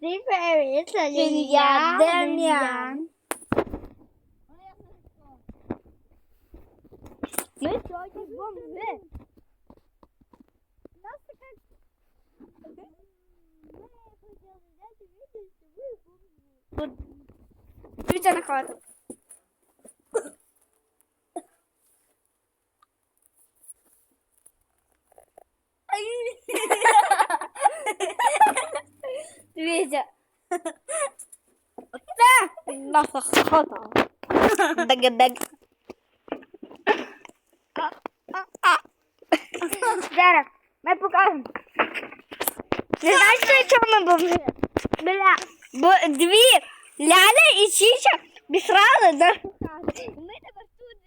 Süper Dünya Dünya. Ne çocuk bu ne? Nasıl kaç? Bir. На. Дивіться. Оце наша хата. Даг-даг. Зараз ми покажемо. Не знаєш, що ми бомжи? Бля, бо дві ляля і чіча бісрали хату. Ми тебе тут...